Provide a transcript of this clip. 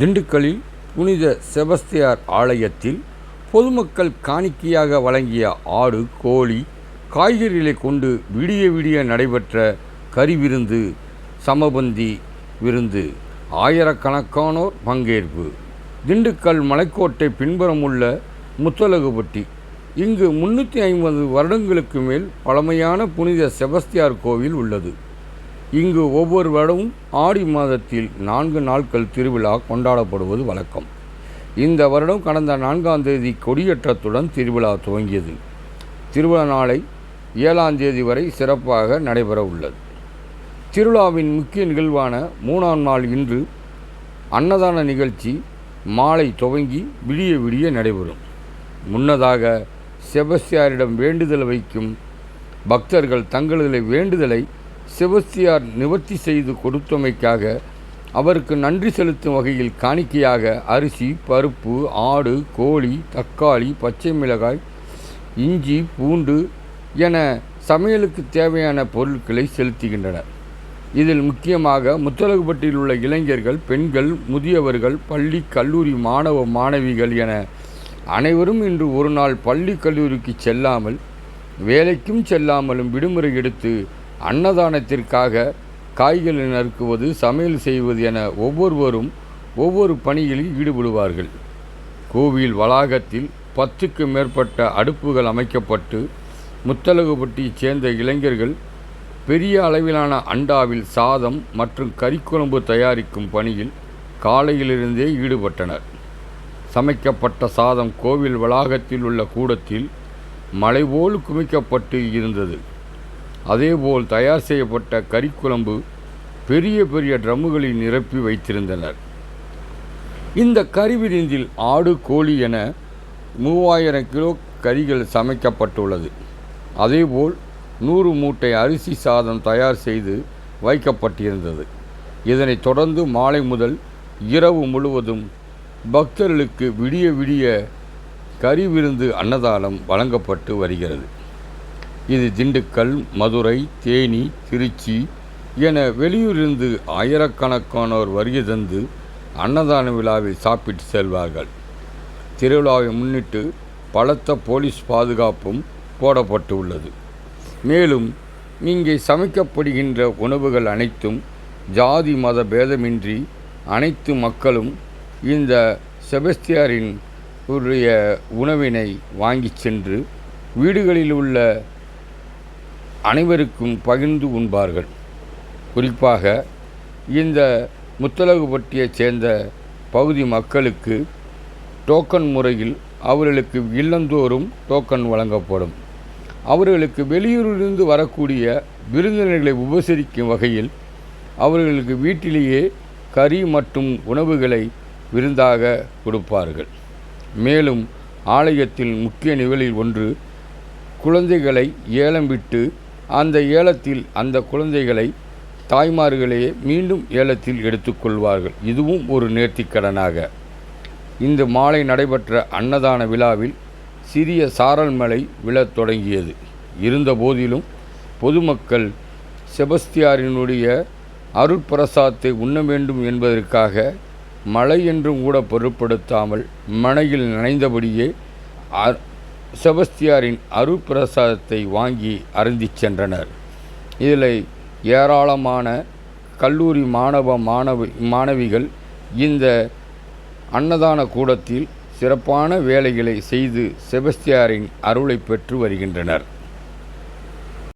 திண்டுக்கல்லில் புனித செபஸ்தியார் ஆலயத்தில் பொதுமக்கள் காணிக்கையாக வழங்கிய ஆடு கோழி காய்கறிகளை கொண்டு விடிய விடிய நடைபெற்ற கறிவிருந்து சமபந்தி விருந்து. ஆயிரக்கணக்கானோர் பங்கேற்பு. திண்டுக்கல் மலைக்கோட்டை பின்புறமுள்ள முத்தலகுபட்டி. இங்கு முன்னூற்றி ஐம்பது வருடங்களுக்கு மேல் பழமையான புனித செபஸ்தியார் கோவில் உள்ளது. இங்கு ஒவ்வொரு வருடமும் ஆடி மாதத்தில் நான்கு நாட்கள் திருவிழா கொண்டாடப்படுவது வழக்கம். இந்த வருடம் கடந்த நான்காம் தேதி கொடியேற்றத்துடன் திருவிழா துவங்கியது. திருவிழா நாளை ஏழாம் தேதி வரை சிறப்பாக நடைபெற உள்ளது. திருவிழாவின் முக்கிய நிகழ்வான மூணாம் நாள் இன்று அன்னதான நிகழ்ச்சி மாலை துவங்கி விடிய விடிய நடைபெறும். முன்னதாக செபஸ்தியாரிடம் வேண்டுதல் வைக்கும் பக்தர்கள் தங்களது வேண்டுதலை செபஸ்தியார் நிவர்த்தி செய்து கொடுத்தமைக்காக அவருக்கு நன்றி செலுத்தும் வகையில் காணிக்கையாக அரிசி பருப்பு ஆடு கோழி தக்காளி பச்சை மிளகாய் இஞ்சி பூண்டு என சமையலுக்கு தேவையான பொருட்களை செலுத்துகின்றனர். இதில் முக்கியமாக முத்தலகுப்பட்டியில் உள்ள இளைஞர்கள் பெண்கள் முதியவர்கள் பள்ளி கல்லூரி மாணவ மாணவிகள் என அனைவரும் இன்று ஒரு நாள் பள்ளி கல்லூரிக்கு செல்லாமல் வேலைக்கும் செல்லாமலும் விடுமுறை எடுத்து அன்னதானத்திற்காக காய்களை நறுக்குவது சமையல் செய்வது என ஒவ்வொருவரும் ஒவ்வொரு பணிகளில் ஈடுபடுவார்கள். கோவில் வளாகத்தில் பத்துக்கு மேற்பட்ட அடுப்புகள் அமைக்கப்பட்டு முத்தலகுப்பட்டியைச் சேர்ந்த இளைஞர்கள் பெரிய அளவிலான அண்டாவில் சாதம் மற்றும் கறிக்குழம்பு தயாரிக்கும் பணியில் காலையிலிருந்தே ஈடுபட்டனர். சமைக்கப்பட்ட சாதம் கோவில் வளாகத்தில் உள்ள கூடத்தில் மலைபோல் குமிக்கப்பட்டு இருந்தது. அதேபோல் தயார் செய்யப்பட்ட கறிக்குழம்பு பெரிய பெரிய ட்ரம்முகளில் நிரப்பி வைத்திருந்தனர். இந்த கறி விருந்தில் ஆடு கோழி என மூவாயிரம் கிலோ கறிகள் சமைக்கப்பட்டுள்ளது. அதேபோல் நூறு மூட்டை அரிசி சாதம் தயார் செய்து வைக்கப்பட்டிருந்தது. இதனைத் தொடர்ந்து மாலை முதல் இரவு முழுவதும் பக்தர்களுக்கு விடிய விடிய கறி விருந்து அன்னதானம் வழங்கப்பட்டு வருகிறது. இது திண்டுக்கல் மதுரை தேனி திருச்சி என வெளியூரிலிருந்து ஆயிரக்கணக்கானோர் வருகை தந்து அன்னதான விழாவில் சாப்பிட்டு செல்வார்கள். திருவிழாவை முன்னிட்டு பலத்த போலீஸ் பாதுகாப்பும் போடப்பட்டு உள்ளது மேலும் இங்கே சமைக்கப்படுகின்ற உணவுகள் அனைத்தும் ஜாதி மத பேதமின்றி அனைத்து மக்களும் இந்த செபஸ்தியாரின் உடைய உணவினை வாங்கி சென்று வீடுகளில் உள்ள அனைவருக்கும் பகிர்ந்து உண்பார்கள். குறிப்பாக இந்த முத்தலகுப்பட்டியைச் சேர்ந்த பகுதி மக்களுக்கு டோக்கன் முறையில் அவர்களுக்கு இல்லந்தோறும் டோக்கன் வழங்கப்படும். அவர்களுக்கு வெளியூரிலிருந்து வரக்கூடிய விருந்தினர்களை உபசரிக்கும் வகையில் அவர்களுக்கு வீட்டிலேயே கறி மற்றும் உணவுகளை விருந்தாக கொடுப்பார்கள். மேலும் ஆலயத்தில் முக்கிய நிகழ்வில் ஒன்று குழந்தைகளை ஏலம் விட்டு அந்த ஏலத்தில் அந்த குழந்தைகளை தாய்மார்களே மீண்டும் ஏலத்தில் எடுத்துக்கொள்வார்கள். இதுவும் ஒரு நேர்த்திக்கடனாக. இந்த மாலை நடைபெற்ற அன்னதான விழாவில் சிறிய சாரல் மலை விழத் தொடங்கியது. இருந்தபோதிலும் பொதுமக்கள் செபஸ்தியாரினுடைய அருட்பிரசாத்தை உண்ண வேண்டும் என்பதற்காக மழை என்றும் கூட பொருட்படுத்தாமல் மனையில் நனைந்தபடியே செபஸ்தியாரின் அருப்பிரசாதத்தை வாங்கி அருந்தி சென்றனர். இதில் ஏராளமான கல்லூரி மாணவ மாணவி மாணவிகள் இந்த அன்னதான கூடத்தில் சிறப்பான வேலைகளை செய்து செபஸ்தியாரின் அருளை பெற்று வருகின்றனர்.